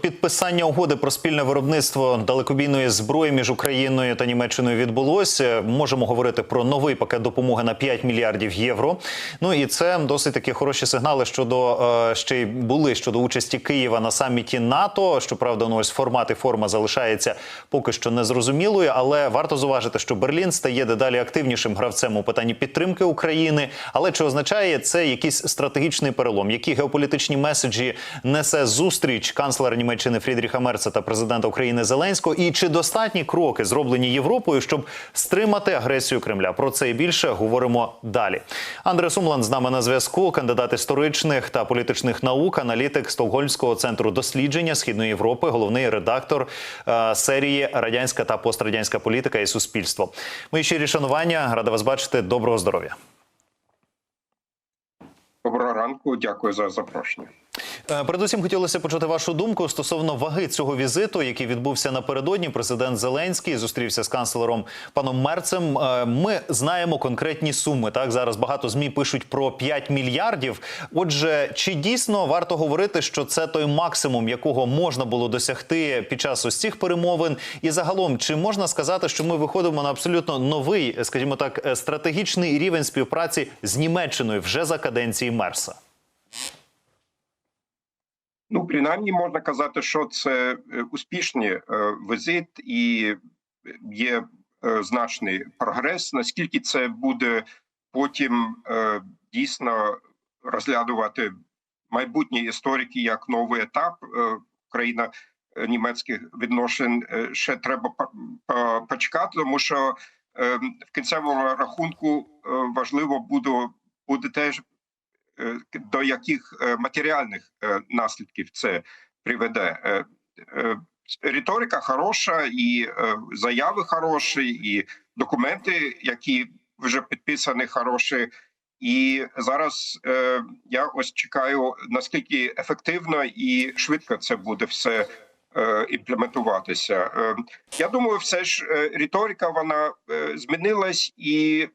Підписання угоди про спільне виробництво далекобійної зброї між Україною та Німеччиною відбулося. Можемо говорити про новий пакет допомоги на 5 мільярдів євро. Ну і це досить такі хороші сигнали щодо е, ще й були щодо участі Києва на саміті НАТО. Щоправда, ну ось формат і форма залишається поки що незрозумілою, але варто зуважити, що Берлін стає дедалі активнішим гравцем у питанні підтримки України. Але чи означає це якийсь стратегічний перелом? Які геополітичні меседжі несе зустріч канцлера Фрідріха Мерца та президента України Зеленського? І чи достатні кроки зроблені Європою, щоб стримати агресію Кремля? Про це і більше говоримо далі. Андре Сумлан з нами на зв'язку, кандидат історичних та політичних наук, аналітик Стокгольмського центру дослідження східної Європи, головний редактор е, серії Радянська та пострадянська політика і суспільство. Мої щирі шанування, рада вас бачити. Доброго здоров'я. Доброго ранку, дякую за запрошення. Е, Передусім хотілося почути вашу думку стосовно ваги цього візиту, який відбувся напередодні. Президент Зеленський зустрівся з канцлером паном Мерцем. Е, Ми знаємо конкретні суми. Так зараз багато змі пишуть про 5 мільярдів. Отже, чи дійсно варто говорити, що це той максимум, якого можна було досягти під час ось цих перемовин? І загалом, чи можна сказати, що ми виходимо на абсолютно новий, скажімо так, е, стратегічний рівень співпраці з Німеччиною вже за каденції Мерса? Ну, принаймні, можна казати, що це е, успішний е, візит і є е, значний прогрес. Наскільки це буде потім дійсно розглядувати майбутні історики як новий етап Україна е, німецьких відношень, е, ще треба по- по- почекати, тому що е, в кінцевому рахунку важливо буде буде теж до яких е, матеріальних е, наслідків це приведе. Е, е, Риторика хороша, і е, заяви хороші, і документи, які вже підписані, хороші. І зараз е, я ось чекаю, наскільки ефективно і швидко це буде все е, імплементуватися. Е, я думаю, все ж е, риторика вона е, змінилась, і е,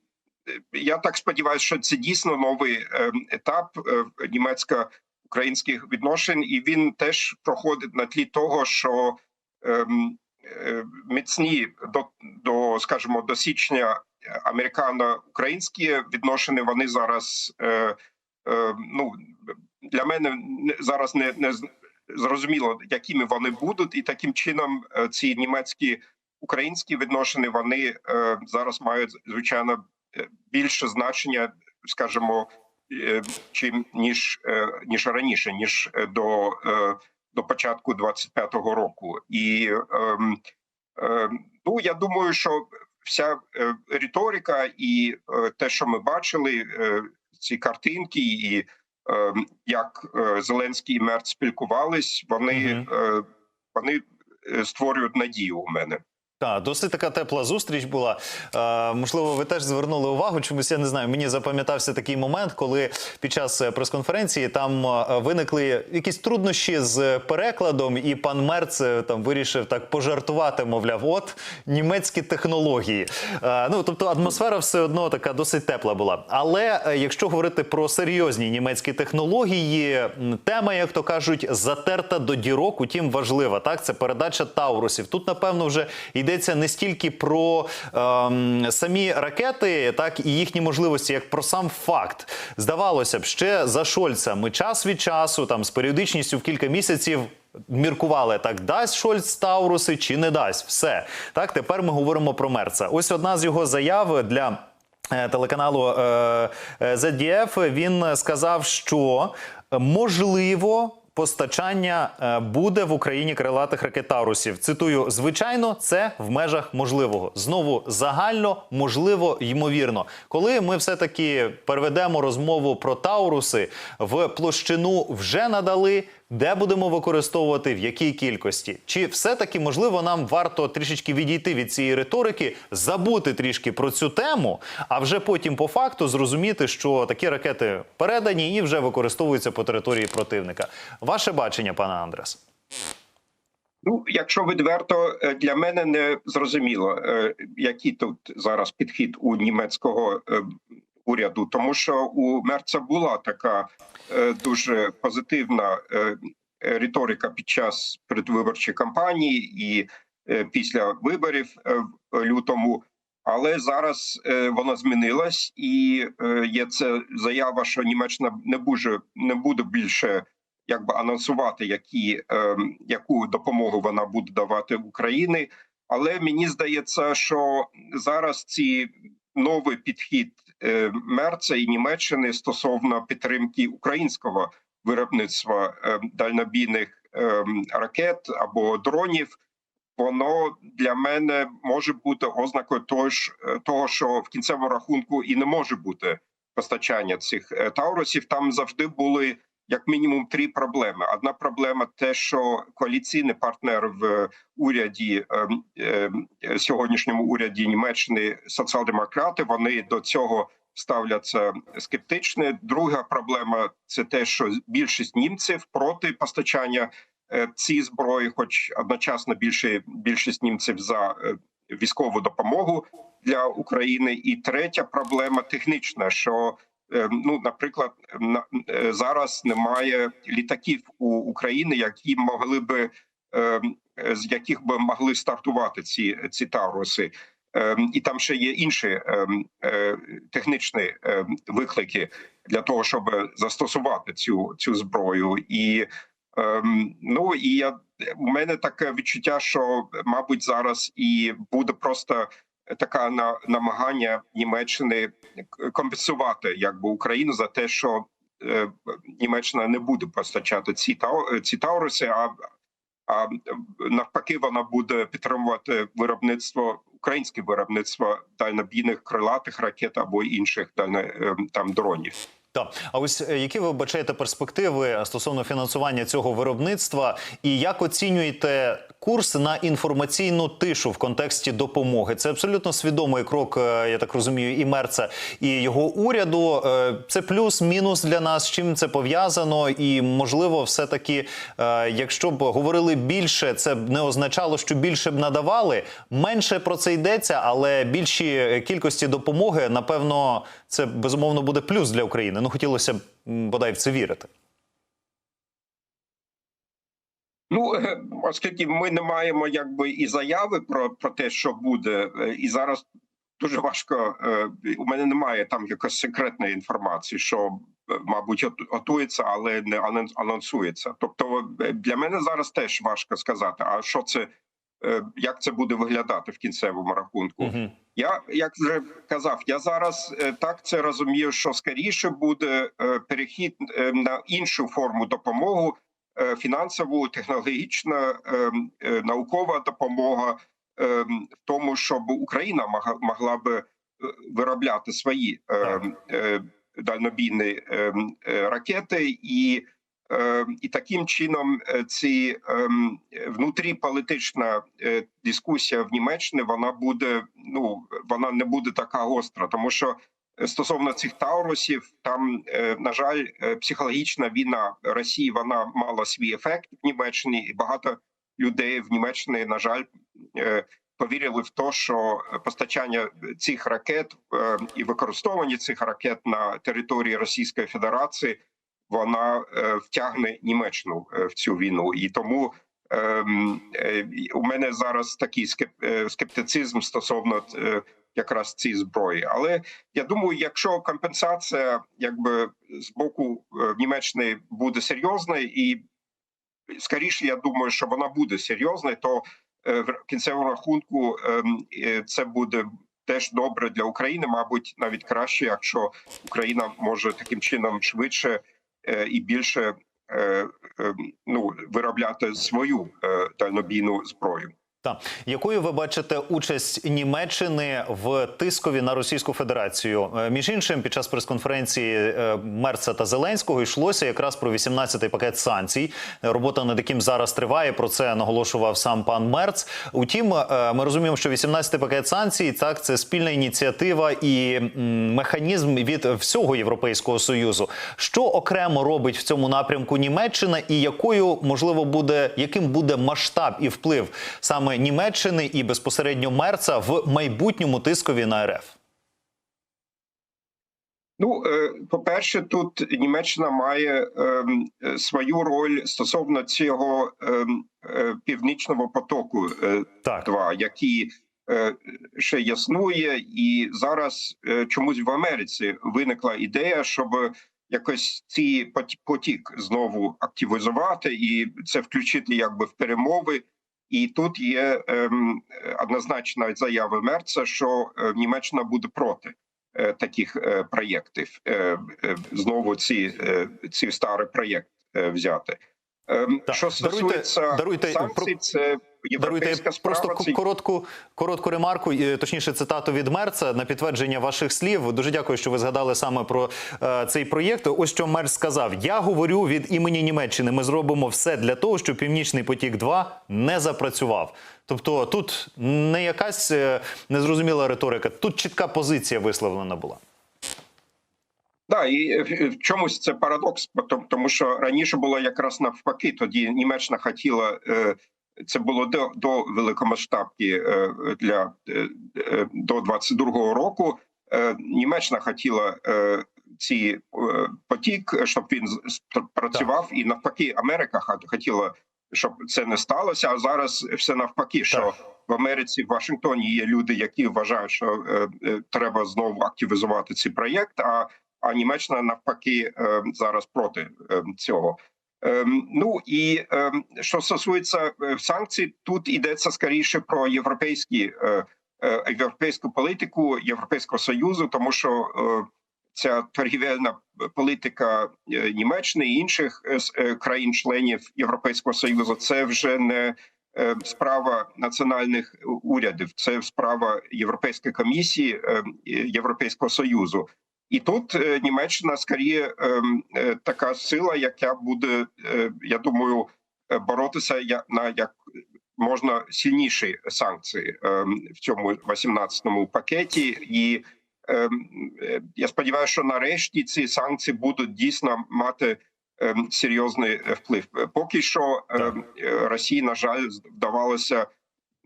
я так сподіваюся, що це дійсно новий е, етап е, німецько-українських відношень, і він теж проходить на тлі того, що ем, е, міцні до, до скажімо, до січня американо-українські відношення вони зараз е, ну для мене зараз не, не зрозуміло, якими вони будуть, і таким чином ці німецькі українські відношення вони зараз мають звичайно більше значення, скажімо, е, чим ніж е, ніж раніше, ніж е, до, до початку 25-го року, і ем, ем, ну я думаю, що вся риторика і те, що ми бачили, ці картинки, і е, як Зеленський і Мерц спілкувались, вони, Мгм. е, вони створюють надію у мене. Так, досить така тепла зустріч була. Е, можливо, ви теж звернули увагу. Чомусь я не знаю. Мені запам'ятався такий момент, коли під час е, прес-конференції там е, виникли якісь труднощі з перекладом, і пан Мерц е, там вирішив так пожартувати, мовляв, от німецькі технології. Е, ну тобто атмосфера все одно така досить тепла була. Але якщо говорити про серйозні німецькі технології, тема, як то кажуть, затерта до дірок, утім важлива. Так, це передача Таурусів. Тут, напевно, вже йдеться не стільки про ем, самі ракети, так і їхні можливості, як про сам факт. Здавалося б, ще за Шольца ми час від часу, там з періодичністю в кілька місяців. Міркували так, дасть Шольц Тауруси чи не дасть. Все так. Тепер ми говоримо про Мерца. Ось одна з його заяв для е, телеканалу е, е, ZDF. Він сказав, що е, можливо. Постачання е, буде в Україні крилатих ракетарусів. Цитую: звичайно, це в межах можливого. Знову загально, можливо, ймовірно. Коли ми все таки переведемо розмову про Тауруси в площину вже надали. Де будемо використовувати в якій кількості? Чи все-таки можливо нам варто трішечки відійти від цієї риторики, забути трішки про цю тему, а вже потім по факту зрозуміти, що такі ракети передані і вже використовуються по території противника? Ваше бачення, пане Андрес? Ну, якщо відверто, е, для мене не зрозуміло, е, який тут зараз підхід у німецького е, уряду, тому що у Мерца була така е, дуже позитивна е, риторика під час передвиборчої кампанії і е, після виборів е, в лютому. Але зараз е, вона змінилась, і е, є це заява, що Німеччина не буде не буде більше якби анонсувати, які е, яку допомогу вона буде давати Україні. Але мені здається, що зараз ці новий підхід Мерца і Німеччини стосовно підтримки українського виробництва е, дальнобійних е, ракет або дронів. Воно для мене може бути ознакою того, е, що в кінцевому рахунку і не може бути постачання цих е, таурусів. Там завжди були як мінімум три проблеми. Одна проблема те, що коаліційний партнер в уряді е, е, сьогоднішньому уряді Німеччини соціал-демократи, вони до цього ставляться скептично. Друга проблема це те, що більшість німців проти постачання е, цієї зброї, хоч одночасно більше більшість німців за е, військову допомогу для України. І третя проблема технічна, що е, ну, наприклад, на е, зараз немає літаків у України, які могли би е, з яких би могли стартувати ці ці тауруси. Ем, І там ще є інші е, технічні виклики для того, щоб застосувати цю цю зброю. І ну і я у мене таке відчуття, що мабуть зараз і буде просто така на намагання Німеччини компенсувати якби Україну за те, що е, Німеччина не буде постачати ці тау, ці тауруси, а а навпаки, вона буде підтримувати виробництво українське виробництво дальнобійних крилатих ракет або інших е, там дронів. Так, а ось е, які ви бачаєте перспективи стосовно фінансування цього виробництва, і як оцінюєте курс на інформаційну тишу в контексті допомоги? Це абсолютно свідомий крок, е, я так розумію, і Мерца, і його уряду. Е, Це плюс-мінус для нас. Чим це пов'язано? І можливо, все таки, якщо б говорили більше, це б не означало, що більше б надавали. Менше про це йдеться, але більші кількості допомоги, напевно, це безумовно буде плюс для України. Ну хотілося б бодай в це вірити. Ну е, оскільки ми не маємо якби і заяви про, про те, що буде, е, і зараз дуже важко. е, У мене немає там якоїсь секретної інформації, що мабуть готується, але не анонсується. Тобто для мене зараз теж важко сказати, а що це, як це буде виглядати в кінцевому рахунку. Угу. Я як вже казав, я зараз е, так це розумію, що скоріше буде е, перехід е, на іншу форму допомоги, е, фінансову, технологічна, е, е, наукова допомога е, в тому, щоб Україна могла би е, виробляти свої е, е, дальнобійні е, е, ракети і. Е, І таким чином е, ці ем, внутріполітична е, дискусія в Німеччині вона буде ну вона не буде така гостра, тому що е, стосовно цих таурусів, там на жаль, психологічна війна Росії вона мала свій ефект в Німеччині, і багато людей в Німеччині, на жаль, повірили в те, що постачання цих ракет і використовування цих ракет на території Російської Федерації вона е, втягне Німеччину е, в цю війну, і тому ем, е, у мене зараз такий скеп- е, скептицизм стосовно якраз цієї зброї. Але я думаю, якщо компенсація якби з боку Німеччини буде серйозна, і скоріше, я думаю, що вона буде серйозною, то в кінцевому рахунку ем, це буде. Теж добре для України, мабуть, навіть краще, якщо Україна може таким чином швидше і більше е, е, ну виробляти свою е, дальнобійну зброю. Так. Якою ви бачите участь Німеччини в тискові на Російську Федерацію? Е, Між іншим, під час прес-конференції е, Мерца та Зеленського йшлося якраз про 18-й пакет санкцій. Робота над яким зараз триває. Про це наголошував сам пан Мерц. Утім, е, ми розуміємо, що 18-й пакет санкцій так це спільна ініціатива і механізм від всього Європейського союзу. Що окремо робить в цьому напрямку Німеччина, і якою можливо буде яким буде масштаб і вплив саме Німеччини і безпосередньо Мерца в майбутньому тискові на РФ? Ну, е, по-перше, тут Німеччина має ем, свою роль стосовно цього ем, е, північного потоку е, Так. 2 який ще існує, і зараз чомусь в Америці виникла ідея, щоб якось ці потік знову активізувати і це включити якби в перемови. І тут є ем, однозначна заява Мерца, що е, Німеччина буде проти е, таких е, проєктів. Е, е, знову ці, е, ці старі проєкт е, взяти. Ем, Так, Що даруйте- стосується даруйте, санкцій, про- це Даруйте європейська просто справа. ко- це коротку, коротку ремарку, е, точніше цитату від Мерца на підтвердження ваших слів. Дуже дякую, що ви згадали саме про е, цей проєкт. Ось що Мерц сказав: я говорю від імені Німеччини. Ми зробимо все для того, щоб Північний потік 2 не запрацював. Тобто, тут не якась е, незрозуміла риторика, тут чітка позиція висловлена була. Да, і в- в чомусь це парадокс, тому що раніше було якраз навпаки. Тоді Німеччина хотіла е, це було до, до великомасштабки е, для е, е, до 22-го року. Е, Німеччина хотіла е, ці е, потік, щоб він працював, і навпаки, Америка хот- хотіла, щоб це не сталося. А зараз все навпаки, що Так. в Америці в Вашингтоні є люди, які вважають, що е, е, треба знову активізувати цей проєкт. А а Німеччина навпаки е, зараз проти е, цього. Ем, Ну і що стосується е, санкцій, тут йдеться скоріше про європейські е, е, європейську політику Європейського союзу, тому що е, ця торгівельна політика е, Німеччини і інших е, е, країн-членів Європейського союзу це вже не е, справа національних урядів, це справа Європейської комісії е, Європейського союзу. І тут е, Німеччина скоріше ем, така сила, яка буде, е, я думаю, е, боротися на як можна сильніші санкції ем, в цьому 18-му пакеті. І ем, я сподіваюся, що нарешті ці санкції будуть дійсно мати серйозний вплив. Поки що Росії, на жаль, вдавалося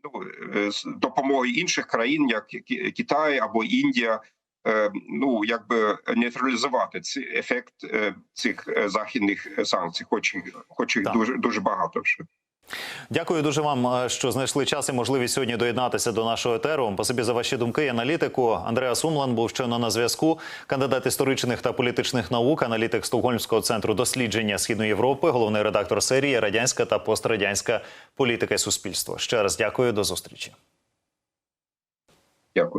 ну, з допомогою інших країн, як Ки- Китай або Індія, ну якби нейтралізувати цей ефект е, цих е, західних санкцій, хоч хоч їх Так. дуже дуже багато вже. Дякую дуже вам, е, що знайшли час і можливість сьогодні доєднатися до нашого етеру. Спасибі за ваші думки і аналітику. Андреа Сумлан був щойно на зв'язку. Кандидат історичних та політичних наук, аналітик Стокгольмського центру дослідження східної Європи, головний редактор серії Радянська та пострадянська політика і суспільство. Ще раз дякую, до зустрічі. Дякую.